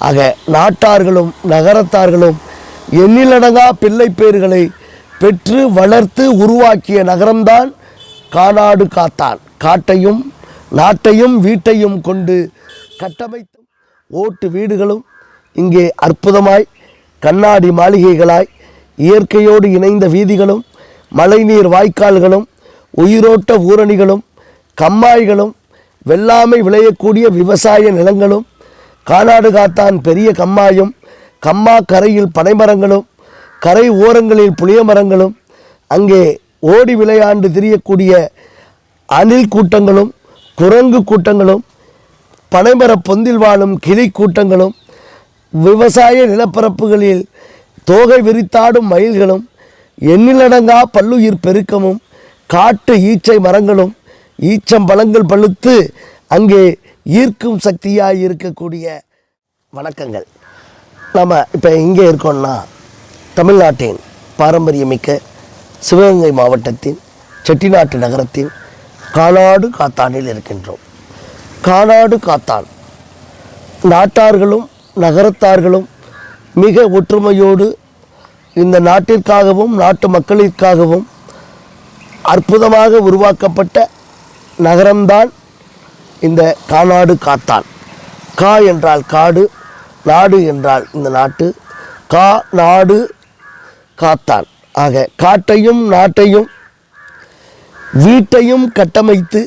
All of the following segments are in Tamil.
ஆக நாட்டார்களும் நகரத்தார்களும் எண்ணிலடங்கா பிள்ளை பேர்களை பெற்று வளர்த்து உருவாக்கிய நகரம்தான் காணாடு காத்தான். காட்டையும் நாட்டையும் வீட்டையும் கொண்டு கட்டமைத்த ஓட்டு வீடுகளும் இங்கே அற்புதமாய் கண்ணாடி மாளிகைகளாய் இயற்கையோடு இணைந்த வீதிகளும் மழைநீர் வாய்க்கால்களும் உயிரோட்ட ஊரணிகளும் கம்மாய்களும் வெள்ளாமை விளையக்கூடிய விவசாய நிலங்களும் கானாடு காத்தான் பெரிய கம்மாயும் கம்மா கரையில் பனைமரங்களும் கரை ஓரங்களில் புளிய மரங்களும் அங்கே ஓடி விளையாண்டு திரியக்கூடிய அணில் கூட்டங்களும் குரங்கு கூட்டங்களும் பனைமர பொந்தில் வாழும் கிளி கூட்டங்களும் விவசாய நிலப்பரப்புகளில் தோகை விரித்தாடும் மயில்களும் எண்ணிலடங்கா பல்லுயிர் பெருக்கமும் காட்டு ஈச்சை மரங்களும் ஈச்சம்பழங்கள் பழுத்து அங்கே ஈர்க்கும் சக்தியாக இருக்கக்கூடிய வணக்கங்கள். நம்ம இப்போ இங்கே இருக்கோம்னா தமிழ்நாட்டின் பாரம்பரியமிக்க சிவகங்கை மாவட்டத்தின் செட்டிநாட்டு நகரத்தின் கானாடு காத்தானில் இருக்கின்றோம். கானாடு காத்தான் நாட்டார்களும் நகரத்தார்களும் மிக ஒற்றுமையோடு இந்த நாட்டிற்காகவும் நாட்டு மக்களிற்காகவும் அற்புதமாக உருவாக்கப்பட்ட நகரம்தான் இந்த காநாடு காத்தான். கா என்றால் காடு நாடு என்றால் இந்த நாட்டு. கா நாடு காத்தான். ஆக காட்டையும் நாட்டையும் வீட்டையும் கட்டமைத்து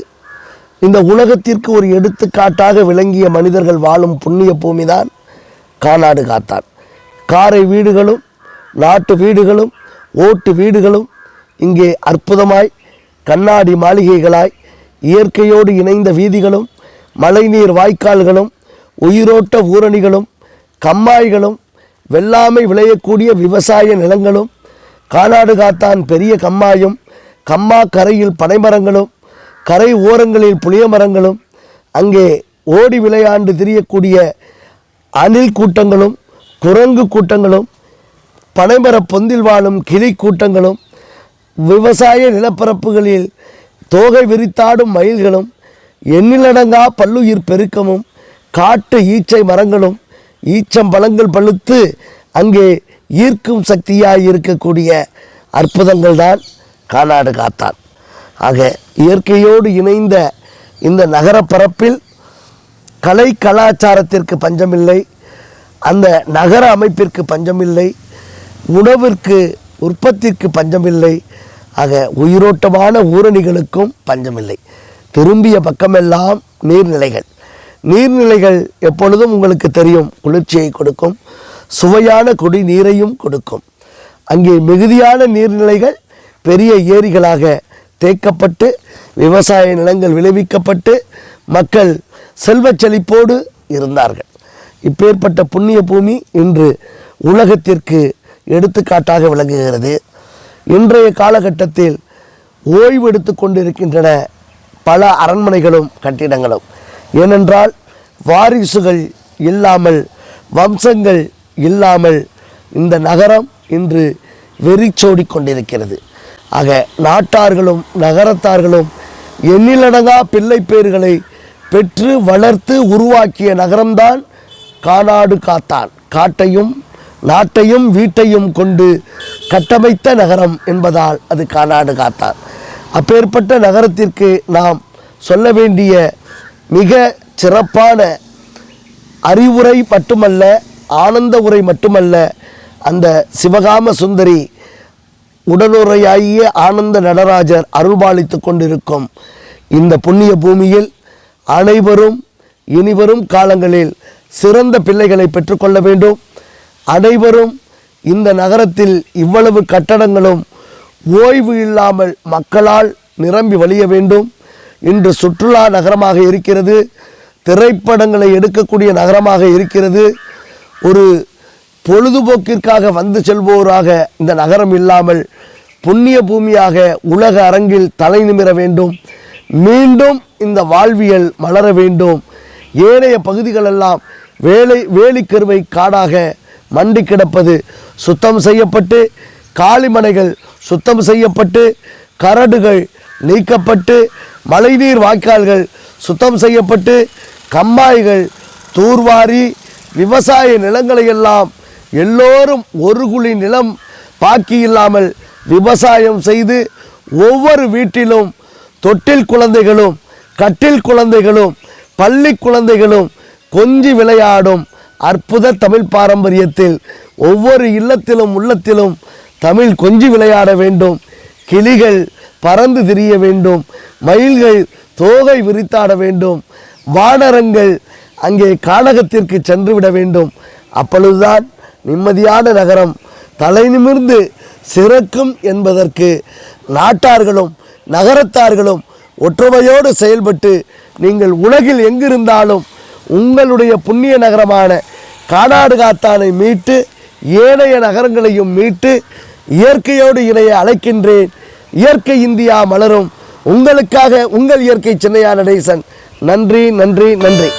இந்த உலகத்திற்கு ஒரு எடுத்துக்காட்டாக விளங்கிய மனிதர்கள் வாழும் புண்ணிய பூமிதான் காநாடு காத்தான். காரை வீடுகளும் நாட்டு வீடுகளும் ஓட்டு வீடுகளும் இங்கே அற்புதமாய் கண்ணாடி மாளிகைகளாய் இயற்கையோடு இணைந்த வீதிகளும் மழைநீர் வாய்க்கால்களும் உயிரோட்ட ஊரணிகளும் கம்மாய்களும் வெள்ளாமை விளையக்கூடிய விவசாய நிலங்களும் கானாடு காத்தான் பெரிய கம்மாயும் கம்மா கரையில் பனைமரங்களும் கரை ஓரங்களில் புளிய மரங்களும் அங்கே ஓடி விளையாண்டு திரியக்கூடிய அணில் கூட்டங்களும் குரங்கு கூட்டங்களும் பனைமர பொந்தில் வாழும் கிளி கூட்டங்களும் விவசாய நிலப்பரப்புகளில் தோகை விரித்தாடும் மயில்களும் எண்ணிலடங்கா பல்லுயிர் பெருக்கமும் காட்டு ஈச்சை மரங்களும் ஈச்சம்பழங்கள் பழுத்து அங்கே ஈர்க்கும் சக்தியாக இருக்கக்கூடிய அற்புதங்கள் தான் காணாடு காத்தான். ஆக இயற்கையோடு இணைந்த இந்த நகரப்பரப்பில் கலை கலாச்சாரத்திற்கு பஞ்சமில்லை அந்த நகர அமைப்பிற்கு பஞ்சமில்லை உணவிற்கு உற்பத்திக்கு பஞ்சமில்லை ஆக உயிரோட்டமான ஊரணிகளுக்கும் பஞ்சமில்லை. திரும்பிய பக்கமெல்லாம் நீர்நிலைகள். நீர்நிலைகள் எப்பொழுதும் உங்களுக்கு தெரியும் குளிர்ச்சியை கொடுக்கும் சுவையான குடிநீரையும் கொடுக்கும். அங்கே மிகுதியான நீர்நிலைகள் பெரிய ஏரிகளாக தேக்கப்பட்டு விவசாய நிலங்கள் விளைவிக்கப்பட்டு மக்கள் செல்வச் செழிப்போடு இருந்தார்கள். இப்பேற்பட்ட புண்ணிய பூமி இன்று உலகத்திற்கு எடுத்துக்காட்டாக விளங்குகிறது. இன்றைய காலகட்டத்தில் ஓய்வெடுத்து கொண்டிருக்கின்றன பல அரண்மனைகளும் கட்டிடங்களும். ஏனென்றால் வாரிசுகள் இல்லாமல் வம்சங்கள் இல்லாமல் இந்த நகரம் இன்று வெறிச்சோடி கொண்டிருக்கிறது. ஆக நாட்டார்களும் நகரத்தார்களும் எண்ணிலடங்கா பிள்ளை பேர்களை பெற்று வளர்த்து உருவாக்கிய நகரம்தான் காணாடு காத்தான். காட்டையும் நாட்டையும் வீட்டையும் கொண்டு கட்டமைத்த நகரம் என்பதால் அது காணாடு காத்தான் அப்பேற்பட்ட நகரத்திற்கு நாம் சொல்ல வேண்டிய மிக சிறப்பான அறிவுரை மட்டுமல்ல ஆனந்த உரை மட்டுமல்ல அந்த சிவகாம சுந்தரி உடனுரையாகிய ஆனந்த நடராஜர் அருள்பாலித்து கொண்டிருக்கும் இந்த புண்ணிய பூமியில் அனைவரும் இனிவரும் காலங்களில் சிறந்த பிள்ளைகளை பெற்றுக்கொள்ள வேண்டும். அனைவரும் இந்த நகரத்தில் இவ்வளவு கட்டடங்களும் ஓய்வு இல்லாமல் மக்களால் நிரம்பி வழிய வேண்டும். இன்று சுற்றுலா நகரமாக இருக்கிறது. திரைப்படங்களை எடுக்கக்கூடிய நகரமாக இருக்கிறது. ஒரு பொழுதுபோக்கிற்காக வந்து செல்பவராக இந்த நகரம் இல்லாமல் புண்ணிய பூமியாக உலக அரங்கில் தலை நிமிர வேண்டும். மீண்டும் இந்த வாழ்வியல் மலர வேண்டும். ஏனைய பகுதிகளெல்லாம் வேலை வேலிக்கருவை காடாக மண்டி கிடப்பது சுத்தம் செய்யப்பட்டு காளிமனைகள் சுத்தம் செய்யப்பட்டு கரடுகள் நீக்கப்பட்டு மழைநீர் வாய்க்கால்கள் சுத்தம் செய்யப்பட்டு கம்மாய்கள் தூர்வாரி விவசாய நிலங்களை எல்லாம் எல்லோரும் ஒரு குழி நிலம் பாக்கி இல்லாமல் விவசாயம் செய்து ஒவ்வொரு வீட்டிலும் தொட்டில் குழந்தைகளும் கட்டில் குழந்தைகளும் பள்ளி குழந்தைகளும் கொஞ்சி விளையாடும் அற்புத தமிழ் பாரம்பரியத்தில் ஒவ்வொரு இல்லத்திலும் உள்ளத்திலும் தமிழ் கொஞ்சி விளையாட வேண்டும். கிளிகள் பறந்து திரிய வேண்டும். மயில்கள் தோகை விரித்தாட வேண்டும். வானரங்கள் அங்கே காடகத்திற்கு சென்று விட வேண்டும். அப்பொழுதுதான் நிம்மதியான நகரம் தலை நிமிர்ந்து சிறக்கும் என்பதற்கு நாட்டார்களும் நகரத்தார்களும் ஒற்றுமையோடு செயல்பட்டு நீங்கள் உலகில் எங்கிருந்தாலும் உங்களுடைய புண்ணிய நகரமான காடாடு காத்தானை மீட்டு ஏனைய நகரங்களையும் மீட்டு இயற்கையோடு இணைய அழைக்கின்றேன். இயற்கை இந்தியா மலரும். உங்களுக்காக உங்கள் இயற்கை சின்னையா நடேசன். நன்றி நன்றி நன்றி.